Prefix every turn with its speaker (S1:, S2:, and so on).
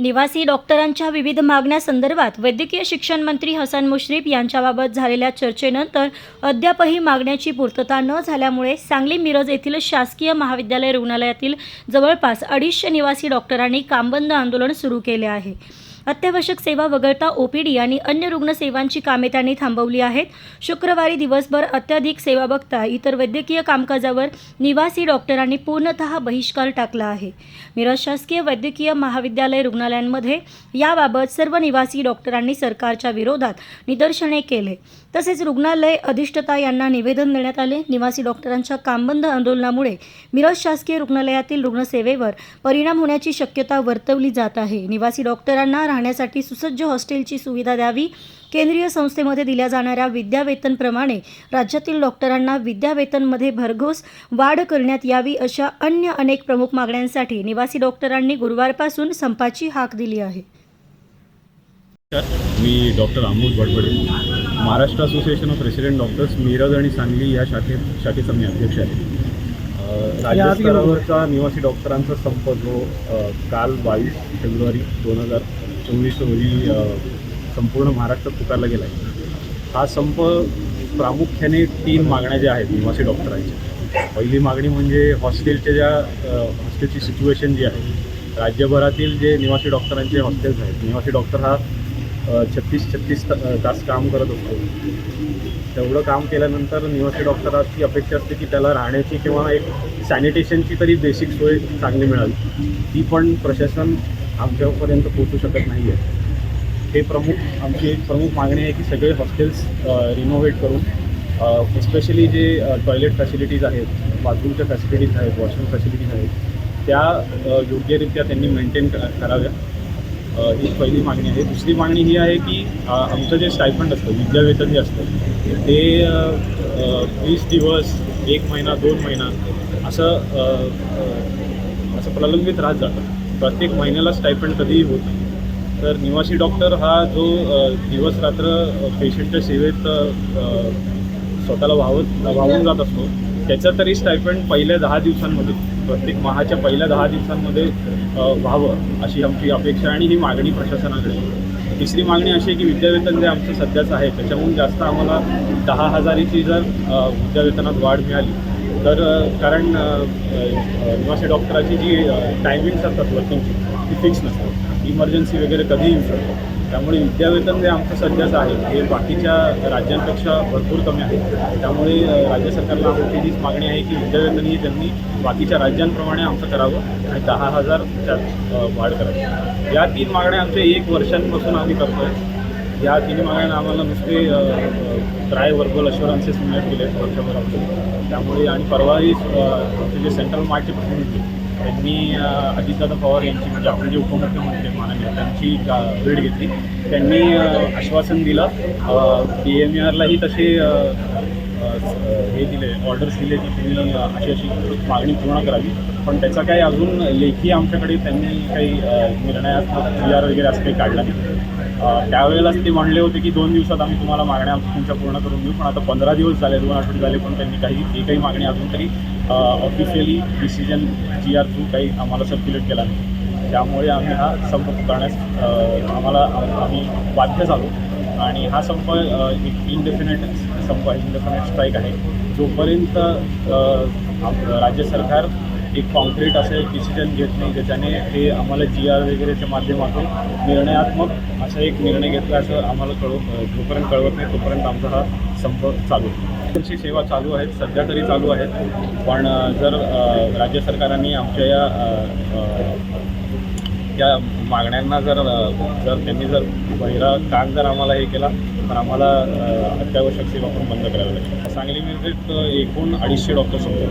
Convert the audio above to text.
S1: निवासी डॉक्टरांच्या विविध मागण्यासंदर्भात वैद्यकीय शिक्षण मंत्री हसन मुश्रीफ यांच्याबाबत झालेल्या चर्चेनंतर अद्यापही मागण्याची पूर्तता न झाल्यामुळे सांगली मिरज येथील शासकीय महाविद्यालय रुग्णालयातील जवळपास अडीचशे निवासी डॉक्टरांनी कामबंद आंदोलन सुरू केले आहे. अत्यावश्यक सेवा वगळता ओपीडी आणि अन्य रुग्णसेवांची कामे त्यांनी थांबवली आहेत. शुक्रवारी दिवसभर अत्याधिक सेवा बघता इतर वैद्यकीय कामकाजावर निवासी डॉक्टरांनी पूर्णतः बहिष्कार टाकला आहे. मिरज शासकीय वैद्यकीय महाविद्यालय रुग्णालयांमध्ये याबाबत सर्व निवासी डॉक्टरांनी सरकारच्या विरोधात निदर्शने केले. तसेच रुग्णालय अधिष्ठता यांना निवेदन देण्यात आले. निवासी डॉक्टरांच्या कामबंद आंदोलनामुळे मिरज शासकीय रुग्णालयातील रुग्णसेवेवर परिणाम होण्याची शक्यता वर्तवली जात आहे. निवासी डॉक्टरांना राहण्यासाठी सुसज्ज हॉस्टेलची सुविधा द्यावी. केंद्रीय संस्थेमध्ये दिल्या जाणाऱ्या विद्यावेतनप्रमाणे राज्यातील डॉक्टरांना विद्यावेतनमध्ये भरघोस वाढ करण्यात यावी अशा अन्य अनेक प्रमुख मागण्यांसाठी निवासी डॉक्टरांनी गुरुवारपासून संपाची हाक दिली आहे.
S2: मी doctor Amol Badbade Maharashtra association of resident doctors Miraj आणि सांगली या शाखेत शाखेचा मी अध्यक्ष आहे. अ, राज्य स्तरावरचा निवासी डॉक्टरांचा संप जो काल बावीस फेब्रुवारी दोन हजार चोवीस रोजी संपूर्ण महाराष्ट्रात पुकारला गेला आहे. हा संप प्रामुख्याने तीन मागण्या ज्या आहेत निवासी डॉक्टरांच्या. पहिली मागणी म्हणजे हॉस्टेलच्या ज्या हॉस्टेलची सिच्युएशन जी आहे राज्यभरातील जे निवासी डॉक्टरांचे हॉस्टेल्स आहेत निवासी डॉक्टर हा छत्तीस छत्तीस तास काम करत असतो. तेवढं काम केल्यानंतर निवासी डॉक्टरांची अपेक्षा असते की त्याला राहण्याची किंवा एक सॅनिटेशनची तरी बेसिक सोय चांगली मिळावी. ती पण प्रशासन आमच्यापर्यंत पोहोचू शकत नाही आहे हे प्रमुख आमची एक प्रमुख मागणी आहे की सगळे हॉस्टेल्स रिनोव्हेट करून एस्पेशली जे टॉयलेट फॅसिलिटीज आहेत बाथरूमच्या फॅसिलिटीज आहेत वॉशरूम फॅसिलिटीज आहेत त्या योग्यरित्या त्यांनी मेंटेन कराव्या ही पहिली मागणी आहे. दुसरी मागणी ही आहे की आमचं जे स्टायफंड असतं विद्यावेतन जे असतं ते वीस दिवस एक महिना दोन महिना असं असं प्रलंबित राहत जातं. प्रत्येक महिन्याला स्टायपेंड कधीही होत नाही. तर निवासी डॉक्टर हा जो दिवस रात्र पेशंटच्या सेवेत स्वतःला वावत वाहून जात असतो त्याचं तरी स्टायपेंड पहिल्या दहा दिवसांमध्ये प्रत्येक माहाच्या पहिल्या दहा दिवसांमध्ये व्हावं अशी आमची अपेक्षा आणि ही मागणी प्रशासनाकडे तिसरी मागणी अशी आहे की विद्यावेतन जे आमचं सध्याचं आहे त्याच्याहून जास्त आम्हाला दहा हजारीची जर विद्यावेतनात वाढ मिळाली तर कारण निवासी डॉक्टराची जी टायमिंग्स असतात वर्किंगची ती फिक्स नसतात. इमर्जन्सी वगैरे कधीही येऊ शकतो. त्यामुळे विद्यावेतन जे आमचं सध्याचं आहे हे बाकीच्या राज्यांपेक्षा भरपूर कमी आहे. त्यामुळे राज्य सरकारला आमची हीच मागणी आहे की विद्यावेतन ही त्यांनी बाकीच्या राज्यांप्रमाणे आमचं करावं आणि दहा हजार त्यात वाढ करावी. या तीन मागण्या आमच्या एक वर्षांपासून आम्ही करतो आहे या तिन्ही मागण्या आम्हाला नुसते ड्राय वर्बल अशुरन्सेस मिळत गेले आहेत वर्षभरामध्ये. त्यामुळे आणि परवाही जे सेंट्रल मार्टचे प्रतिनिधी त्यांनी अजितदादा पवार यांची म्हणजे आपले जे उपमुख्यमंत्री माननीय त्यांची भेट घेतली. त्यांनी आश्वासन दिलं. पी एम आरलाही तसे हे दिले ऑर्डर्स दिले की तुम्ही अशी अशी मागणी पूर्ण करावी. पण त्याचा काही अजून लेखी आमच्याकडे त्यांनी काही निर्णयात जी आर वगैरे असं काही काढला नाही. त्यावेळेलाच ते म्हणले होते की दोन दिवसात आम्ही तुम्हाला मागण्या तुमच्या पूर्ण करून देऊ पण आता पंधरा दिवस झाले दोन आठवडे झाले पण त्यांनी काही एकही मागणी अजून तरी officially decision G R through काही आम्हाला सर्क्युलेट केला नाही. त्यामुळे आम्ही हा संप पुकारण्यास आम्हाला आम्ही बाध्य झालो. आणि हा संप एक इनडेफिनेट संप आहे इनडेफिनेट स्ट्राईक आहे. जोपर्यंत आप- राज्य सरकार एक कॉन्क्रीट असं एक डिसिजन घेत नाही. ज्याच्याने ते आम्हाला जी आर वगैरेच्या माध्यमातून निर्णयात्मक असा एक निर्णय घेतला असं आम्हाला कळव जोपर्यंत कळवत नाही तोपर्यंत आमचा हा संप चालू तुमची सेवा चालू आहेत सध्या तरी चालू आहेत पण जर राज्य सरकारांनी आमच्या या त्या मागण्यांना जर जर त्यांनी जर बहिरा काम जर आम्हाला हे केला तर आम्हाला अत्यावश्यक सेवा पण बंद करावी लागेल. सांगली मिरजेत एकूण अडीचशे डॉक्टर्स होते